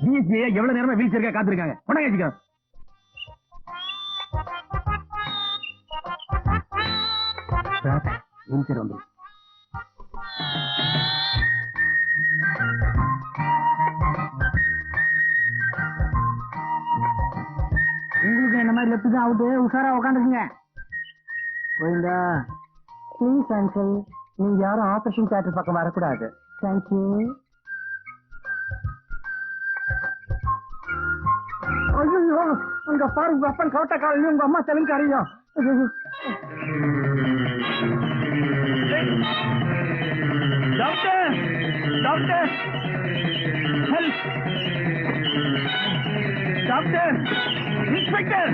CSC எவ்வளவு நேரமா wheel சேர்க்க காத்திருக்காங்க. உடனே வச்சுக்கோ வீல் சேர் வந்து உங்களுக்கு என்ன மாதிரி லெஃப்ட் தான் அவுட்டு உஷாரா உட்காந்துருக்குங்க கோவிந்தா ப்ளீஸ் அங்கிள் நீங்க யாரும் ஆபரேஷன் தியேட்டர் பக்கம் வரக்கூடாது. Thank you gamparu gapan kau tak kali yang gamat jalan karya. Doctor, doctor, help, doctor, inspector.